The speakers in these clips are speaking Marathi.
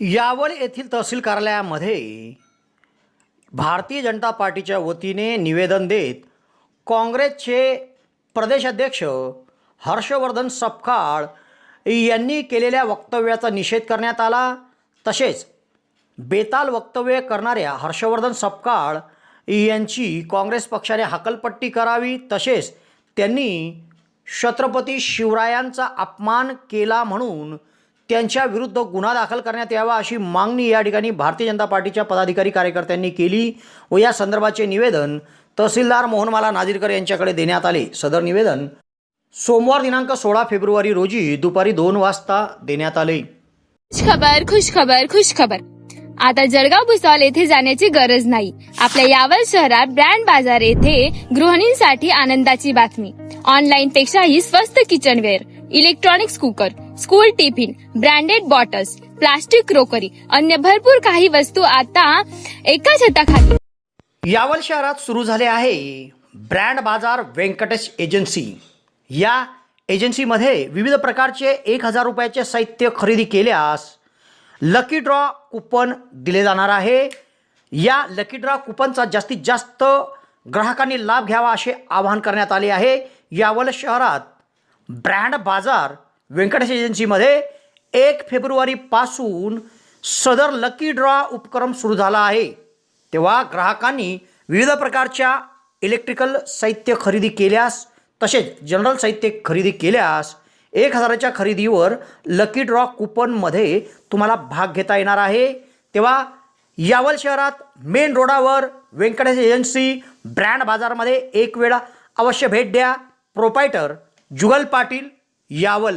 यावल येथील तहसील कार्यालयामध्ये भारतीय जनता पार्टीच्या वतीने निवेदन देत काँग्रेसचे प्रदेशाध्यक्ष हर्षवर्धन सपकाळ यांनी केलेल्या वक्तव्याचा निषेध करण्यात आला. तसेच बेताल वक्तव्य करणाऱ्या हर्षवर्धन सपकाळ यांची काँग्रेस पक्षाने हकलपट्टी करावी. तसेच त्यांनी छत्रपती शिवरायांचा अपमान केला म्हणून त्यांच्या विरुद्ध गुन्हा दाखल करण्यात यावा अशी मागणी या ठिकाणी भारतीय जनता पार्टीच्या पदाधिकारी कार्यकर्त्यांनी केली व या संदर्भाचे निवेदन तहसीलदार मोहनमाला नाजीरकर यांच्याकडे देण्यात आले. सदर निवेदन सोमवार दिनांक सोळा फेब्रुवारी रोजी दुपारी दोन वाजता देण्यात आले. खुश खबर खुश खबर खुश खबर आता जळगाव भुसावळ येथे जाण्याची गरज नाही. आपल्या यावल शहरात ब्रँड बाजार येथे गृहिणींसाठी आनंदाची बातमी. ऑनलाईन पेक्षाही स्वस्त kitchenware. Electronics cooker school tiffin branded bottles plastic crockery अन्य भरपूर काही वस्तू आता एका छताखाली. यावल शहरात सुरू झाले आहे ब्रँड बाजार व्यंकटेश एजन्सी. या एजन्सीमध्ये विविध प्रकारचे एक हजार रुपयाचे साहित्य खरेदी केल्यास लकी ड्रॉ कुपन दिले जाणार आहे. या लकी ड्रॉ कुपनचा जास्तीत जास्त ग्राहकांनी लाभ घ्यावा असे आवाहन करण्यात आले आहे. यावल शहरात ब्रँड बाजार व्यंकटेश एजन्सीमध्ये एक फेब्रुवारीपासून सदर लकी ड्रॉ उपक्रम सुरू झाला आहे. तेव्हा ग्राहकांनी विविध प्रकारच्या इलेक्ट्रिकल साहित्य खरेदी केल्यास तसेच जनरल साहित्य खरेदी केल्यास एक हजाराच्या खरेदीवर लकी ड्रॉ कुपनमध्ये तुम्हाला भाग घेता येणार आहे. तेव्हा यावल शहरात मेन रोडावर व्यंकटेश एजन्सी ब्रँड बाजारमध्ये एक वेळा अवश्य भेट द्या. प्रोपायटर जुगल पाटील यावल.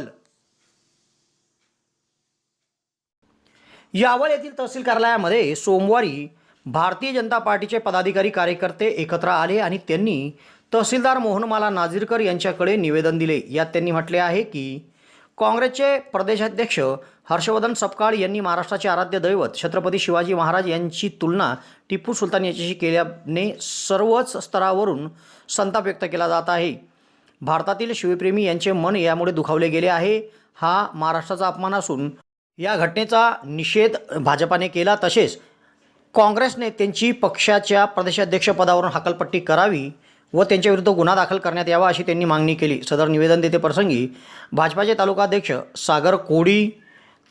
यावल येथील तहसील कार्यालयामध्ये सोमवारी भारतीय जनता पार्टीचे पदाधिकारी कार्यकर्ते एकत्र आले आणि त्यांनी तहसीलदार मोहनमाला नाझीरकर यांच्याकडे निवेदन दिले. यात त्यांनी म्हटले आहे की काँग्रेसचे प्रदेशाध्यक्ष हर्षवर्धन सपकाळ यांनी महाराष्ट्राचे आराध्य दैवत छत्रपती शिवाजी महाराज यांची तुलना टिपू सुलतान याच्याशी केल्याने सर्वच स्तरावरून संताप व्यक्त केला जात आहे. भारतातील शिवप्रेमी यांचे मन यामुळे दुखावले गेले आहे. हा महाराष्ट्राचा अपमान असून या घटनेचा निषेध भाजपाने केला. तसेच काँग्रेसने त्यांची पक्षाच्या प्रदेशाध्यक्षपदावरून हकलपट्टी करावी व त्यांच्याविरुद्ध गुन्हा दाखल करण्यात यावा अशी त्यांनी मागणी केली. सदर निवेदन देते प्रसंगी भाजपाचे तालुकाध्यक्ष सागर कोडी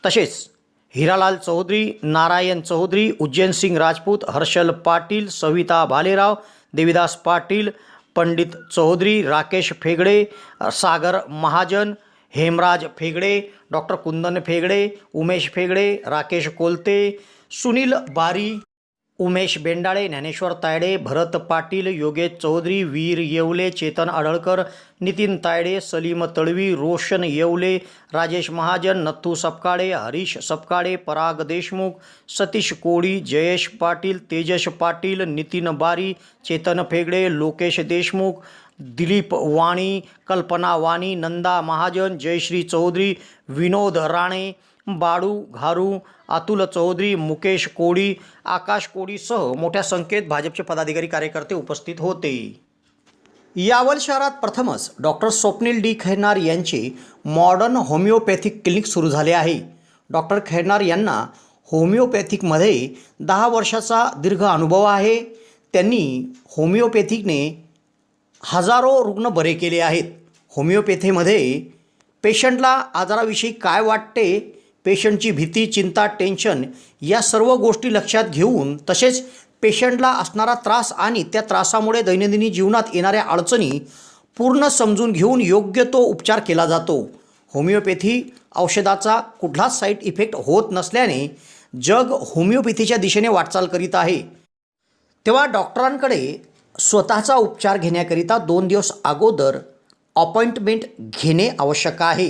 तसेच हिरालाल चौधरी नारायण चौधरी उज्जैन सिंग राजपूत हर्षल पाटील सविता भालेराव देविदास पाटील पंडित चौधरी राकेश फेगडे सागर महाजन हेमराज फेगडे डॉक्टर कुंदन फेगडे उमेश फेगडे राकेश कोलते सुनील बारी उमेश बेंडाळे ज्ञानेश्वर तायडे भरत पाटील योगेश चौधरी वीर येवले चेतन आढळकर नितीन तायडे सलीम तळवी रोशन येवले राजेश महाजन नथू सपकाळे हरीश सपकाळे पराग देशमुख सतीश कोळी जयेश पाटील तेजस पाटील नितीन बारी चेतन फेगडे लोकेश देशमुख दिलीप वाणी कल्पना वाणी नंदा महाजन जयश्री चौधरी विनोद राणे बाळू घारू अतुल चौधरी मुकेश कोळी आकाश कोळीसह मोठ्या संख्येत भाजपचे पदाधिकारी कार्यकर्ते उपस्थित होते. यावल शहरात प्रथमच डॉक्टर स्वप्नील डी. खैरनार यांचे मॉडर्न होमिओपॅथिक क्लिनिक सुरू झाले आहे. डॉक्टर खैरनार यांना होमिओपॅथिकमध्ये दहा वर्षाचा दीर्घ अनुभव आहे. त्यांनी होमिओपॅथिकने हजारो रुग्ण बरे केले आहेत. होमिओपॅथीमध्ये पेशंटला आजाराविषयी काय वाटते पेशंटची भीती चिंता टेन्शन या सर्व गोष्टी लक्षात घेऊन तसेच पेशंटला असणारा त्रास आणि त्या त्रासामुळे दैनंदिनी जीवनात येणाऱ्या अडचणी पूर्ण समजून घेऊन योग्य तो उपचार केला जातो. होमिओपॅथी औषधाचा कुठलाच साईड इफेक्ट होत नसल्याने जग होमिओपॅथीच्या दिशेने वाटचाल करीत आहे. तेव्हा डॉक्टरांकडे स्वतःचा उपचार घेण्याकरिता दोन दिवस अगोदर अपॉइंटमेंट घेणे आवश्यक आहे.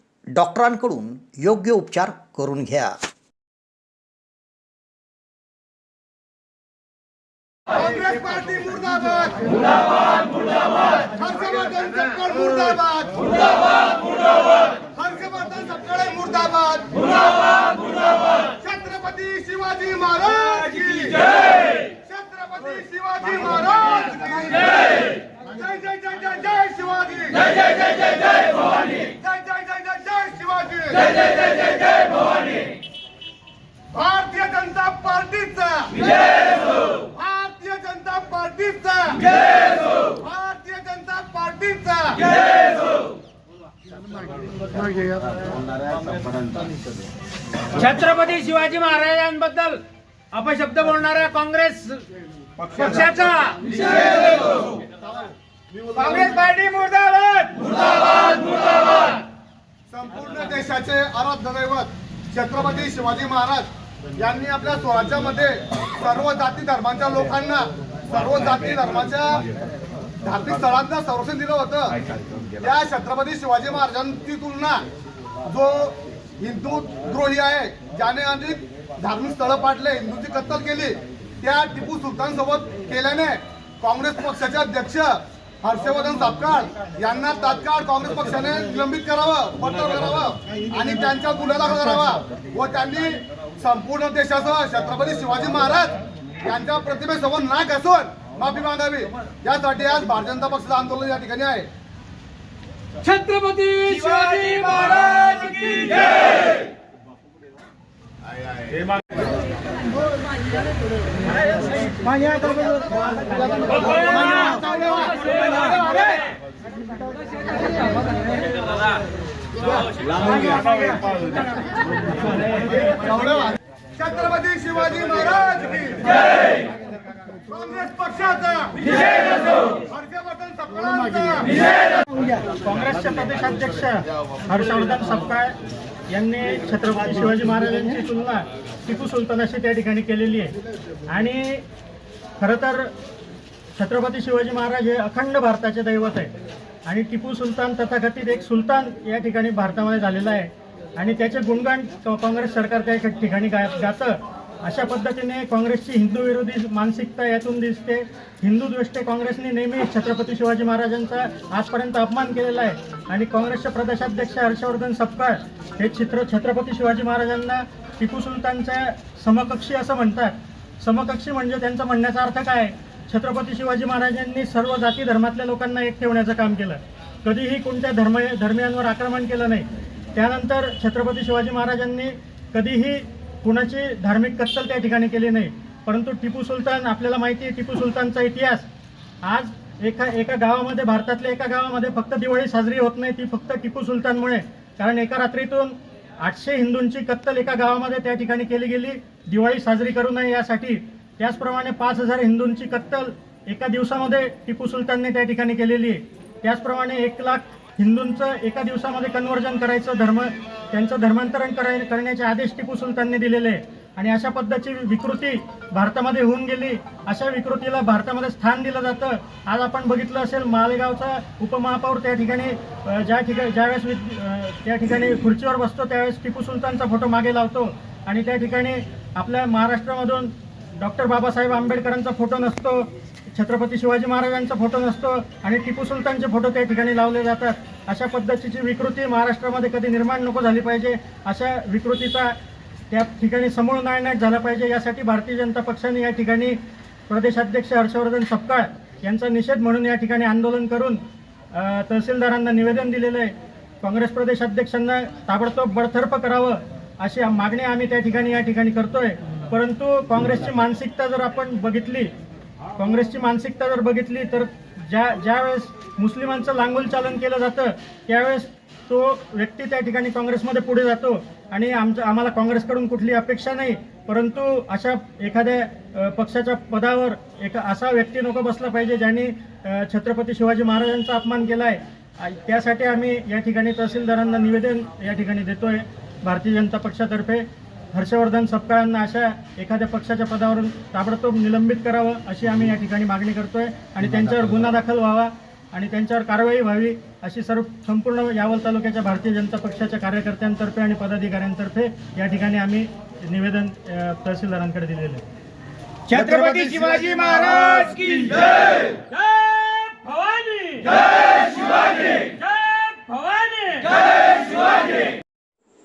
डॉक्टरांकडून योग्य उपचार करून घ्या. काँग्रेस पार्टी मुर्दाबाद. मुर्दाबाद मुर्दाबाद. मुर्दाबाद. मुर्दाबाद मुर्दाबाद. भारतीय जनता पार्टीचा. भारतीय जनता पार्टीचा. छत्रपती शिवाजी महाराजांबद्दल अपशब्द बोलणाऱ्या काँग्रेस पक्षाचा. काँग्रेस पार्टी मुर्दाबाद. संपूर्ण देशाचे आराध्य दैवत छत्रपती शिवाजी महाराज यांनी आपल्या स्वराज्यामध्ये सर्व जाती धर्माच्या लोकांना सर्व जाती धर्माच्या धार्मिक स्थळांना संरक्षण दिलं होतं. या छत्रपती शिवाजी महाराजांची तुलना जो हिंदू द्रोही आहे ज्याने अनेक धार्मिक स्थळं पाडले हिंदूंची कत्तल केली त्या टिपू सुलतान सोबत केल्याने काँग्रेस पक्षाचे अध्यक्ष हर्षवर्धन सापकाळ यांना तात्काळ काँग्रेस पक्षाने निलंबित करावं पत्र करावं आणि त्यांच्या गुन्हा दाखल करावा व त्यांनी संपूर्ण देशासह छत्रपती शिवाजी महाराज यांच्या प्रतिमेसमोर नाक असून माफी मागावी. यासाठी आज भारतीय जनता पक्षाचं आंदोलन या ठिकाणी आहे. छत्रपती शिवाजी महाराज की जय! छत्रपती शिवाजी महाराज काँग्रेस पक्षाचा हर्षवर्धन सपकाळांचा काँग्रेसचे प्रदेशाध्यक्ष हर्षवर्धन सपकाळ यांनी छत्रपती शिवाजी महाराजांची तुलना टिपू सुलतानाशी त्या ठिकाणी केलेली आहे. आणि खरं तर छत्रपती शिवाजी महाराज हे अखंड भारताचे दैवत आहे आणि टिपू सुलतान तथाकथित एक सुलतान या ठिकाणी भारतामध्ये झालेला आहे. आणि त्याचे गुणगान काँग्रेस सरकार त्या ठिकाणी गा जातं अशा पद्धतीने काँग्रेसची हिंदू विरोधी मानसिकता यातून दिसते. हिंदू दृष्टी काँग्रेसने नेहमी छत्रपती शिवाजी महाराजांचा आजपर्यंत अपमान केलेला आहे. आणि काँग्रेसचे प्रदेशाध्यक्ष हर्षवर्धन सपकाळ हे चित्र छत्रपती शिवाजी महाराजांना टिपू सुलतानच्या समकक्षी असं म्हणतात. समकक्षी म्हणजे त्यांचा म्हणण्याचा अर्थ काय? छत्रपती शिवाजी महाराजांनी सर्व जाती धर्मातल्या लोकांना एक ठेवण्याचं काम केलं. कधीही कोणत्या धर्म धर्मियांवर आक्रमण केलं नाही. त्यानंतर छत्रपती शिवाजी महाराजांनी कधीही कुणाची धार्मिक कत्तल त्या ठिकाणी केली नाही. परंतु टिपू सुलतान आपल्याला माहिती आहे टिपू सुलतानचा इतिहास. आज एका एका गावामध्ये भारतातल्या एका गावामध्ये फक्त दिवाळी साजरी होत नाही ती फक्त टिपू सुलतानमुळे. कारण एका रात्रीतून आठशे हिंदूंची कत्तल एका गावामध्ये त्या ठिकाणी केली गेली. दिवाळी साजरी करू नये यासाठी त्याचप्रमाणे पाच हजार हिंदूंची कत्तल एका दिवसामध्ये टिपू सुलतानने त्या ठिकाणी केलेली आहे. त्याचप्रमाणे एक लाख हिंदूंचं एका दिवसामध्ये कन्वर्जन करायचं धर्म त्यांचं धर्मांतरण कराय करण्याचे आदेश टिपू सुलतानने दिलेले आहे. आणि अशा पद्धतीची विकृती भारतामध्ये होऊन गेली. अशा विकृतीला भारतामध्ये स्थान दिलं जातं. आज आपण बघितलं असेल मालेगावचा उपमहापौर त्या ठिकाणी ज्या ठिकाणी ज्यावेळेस त्या ठिकाणी खुर्चीवर बसतो त्यावेळेस टिपू सुलतानचा फोटो मागे लावतो. आणि त्या ठिकाणी आपल्या महाराष्ट्रामधून डॉक्टर बाबासाहेब आंबेडकरांचा फोटो नसतो छत्रपती शिवाजी महाराजांचा फोटो नसतो आणि टिपू सुलतानचे फोटो त्या ठिकाणी लावले जातात. अशा पद्धतीची विकृती महाराष्ट्रामध्ये कधी निर्माण नको झाली पाहिजे अशा विकृतीचा त्या ठिकाणी समूळ नायनाट झाला पाहिजे यासाठी भारतीय जनता पक्षाने या ठिकाणी प्रदेशाध्यक्ष हर्षवर्धन सपकाळ यांचा निषेध म्हणून या ठिकाणी आंदोलन करून तहसीलदारांना निवेदन दिलेलं आहे. काँग्रेस प्रदेशाध्यक्षांना ताबडतोब बडतर्फ करावं अशी मागणी आम्ही त्या ठिकाणी या ठिकाणी करतोय. परंतु काँग्रेसची मानसिकता जर आपण बघितली काँग्रेसची मानसिकता जर बघितली तर ज्या ज्यावेळेस मुस्लिमांचं लांगुल चालन केलं जातं त्यावेळेस तो व्यक्ती त्या ठिकाणी काँग्रेसमध्ये पुढे जातो. आणि आमचं आम्हाला काँग्रेसकडून कुठली अपेक्षा नाही. परंतु अशा एखाद्या पक्षाच्या पदावर एक असा व्यक्ती नको बसला पाहिजे ज्यांनी छत्रपती शिवाजी महाराजांचा अपमान केला आहे त्यासाठी आम्ही या ठिकाणी तहसीलदारांना निवेदन या ठिकाणी देतो आहे भारतीय जनता पक्षातर्फे. हर्षवर्धन सपकाळांना अशा एखाद्या पक्षाच्या पदावरून ताबडतोब निलंबित करावं अशी आम्ही या ठिकाणी मागणी करतोय आणि त्यांच्यावर गुन्हा दाखल व्हावा आणि त्यांच्यावर कारवाई व्हावी अशी सर्व संपूर्ण यावल तालुक्याच्या भारतीय जनता पक्षाच्या कार्यकर्त्यांतर्फे आणि पदाधिकाऱ्यांतर्फे या ठिकाणी आम्ही निवेदन तहसीलदारांकडे दिलेलं आहे. छत्रपती शिवाजी महाराज की जय! जय! भवानी जय शिवाजी! जय भवानी